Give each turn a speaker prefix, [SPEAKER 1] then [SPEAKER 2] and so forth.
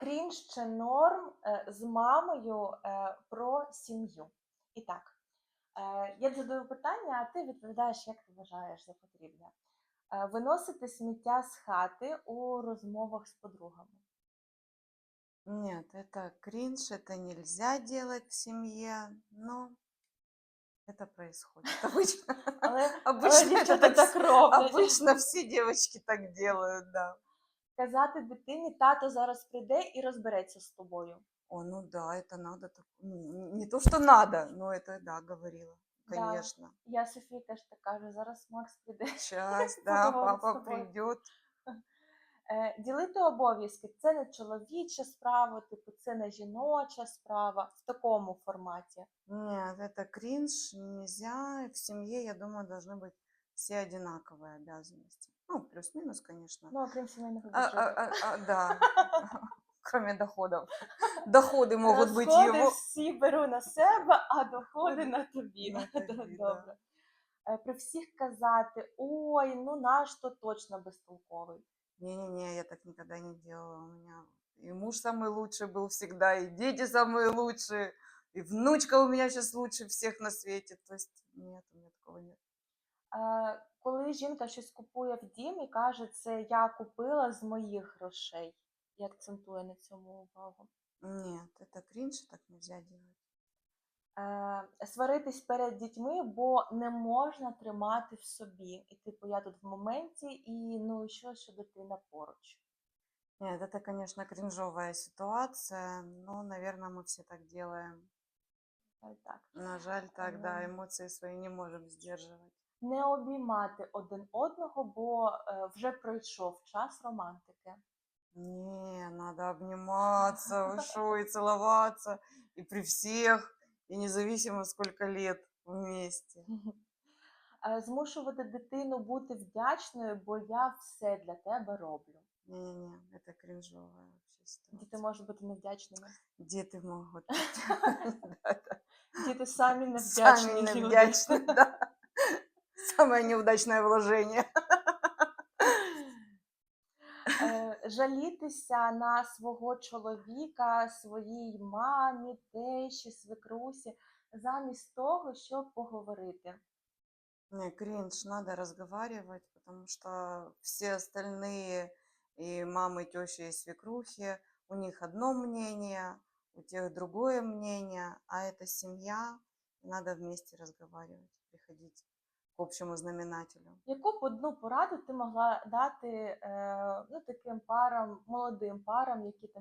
[SPEAKER 1] Крінж чи норм е, з мамою е, про сім'ю. І так, е, я задаю питання, а ти відповідаєш, як ти вважаєш за потрібне. Е, Виносити сміття з хати у розмовах з подругами.
[SPEAKER 2] Нет, это кринж, это нельзя делать в семье, но это происходит обычно.
[SPEAKER 1] Але, але
[SPEAKER 2] Обычно, это
[SPEAKER 1] дівчата
[SPEAKER 2] так,
[SPEAKER 1] так роблять.
[SPEAKER 2] обычно все девочки так делают, да.
[SPEAKER 1] Казати дитині, тато зараз прийде і розбереться з тобою.
[SPEAKER 2] О, ну да, это надо. так- ну, Не то, что надо, но это да, говорила.
[SPEAKER 1] Да.
[SPEAKER 2] Конечно.
[SPEAKER 1] Я Софії теж так кажу, зараз Макс прийде.
[SPEAKER 2] Сейчас, да,
[SPEAKER 1] Поговорить с
[SPEAKER 2] папа
[SPEAKER 1] тобой.
[SPEAKER 2] придет.
[SPEAKER 1] Е, Ділити обов'язки це не чоловіча справа, типу, це не жіноча справа в такому форматі.
[SPEAKER 2] Нет, это кринж, нельзя. В семье, я думаю, должны быть все одинаковые обязанности. Ну, плюс-минус, конечно.
[SPEAKER 1] Ну, окрім сімейного
[SPEAKER 2] А,
[SPEAKER 1] бюджету.
[SPEAKER 2] а, а, а, да, кроме доходов. Доходы могут быть
[SPEAKER 1] Розходи
[SPEAKER 2] его.
[SPEAKER 1] всі беру на себе, а доходи на тобі.
[SPEAKER 2] На тобі, да.
[SPEAKER 1] Добре. Е, При всіх казати: ой, ну наш то точно безтолковий.
[SPEAKER 2] Не-не-не, я так никогда не делала. У меня и муж самый лучший был всегда, и дети самые лучшие, и внучка у меня сейчас лучше всех на свете. То есть нет, у меня такого нет.
[SPEAKER 1] Е, Коли жінка щось купує в дім і каже, це я купила з моїх грошей. І акцентує на цьому увагу.
[SPEAKER 2] Нет, это кринж, так нельзя делать.
[SPEAKER 1] Е, Сваритись перед дітьми, бо не можна тримати в собі. І типу, я тут в моменті, і ну і що, що дитина поруч.
[SPEAKER 2] Нет, это, конечно, кринжовая ситуация, но, наверное, мы все так делаем.
[SPEAKER 1] Е, Так.
[SPEAKER 2] На жаль, так, да,
[SPEAKER 1] Ем.
[SPEAKER 2] эмоции свои не можем сдерживать.
[SPEAKER 1] Не обіймати один одного, бо е, вже пройшов час романтики.
[SPEAKER 2] Не, надо обниматься, вы шо, и целоваться, и при всех, и независимо сколько лет вместе.
[SPEAKER 1] Е, Змушувати дитину бути вдячною, бо я все для тебе роблю.
[SPEAKER 2] Не-не-не, это кринжовая вообще ситуация.
[SPEAKER 1] Діти можуть бути невдячними.
[SPEAKER 2] Дети могут быть. Да-да.
[SPEAKER 1] Діти самі невдячні.
[SPEAKER 2] Сами
[SPEAKER 1] люди.
[SPEAKER 2] невдячны, да. Самое неудачное вложение.
[SPEAKER 1] Е, Жалітися на свого чоловіка, своїй мамі, тещі, свекрусі, замість того, щоб поговорити.
[SPEAKER 2] Не, кринж, надо разговаривать, потому что все остальные, и мамы, тещи, и свекрухи, у них одно мнение, у тех другое мнение, а это семья, и надо вместе разговаривать, приходить к общему знаменателю.
[SPEAKER 1] Яку б одну пораду ти могла дати е, ну, таким парам, молодим парам, які там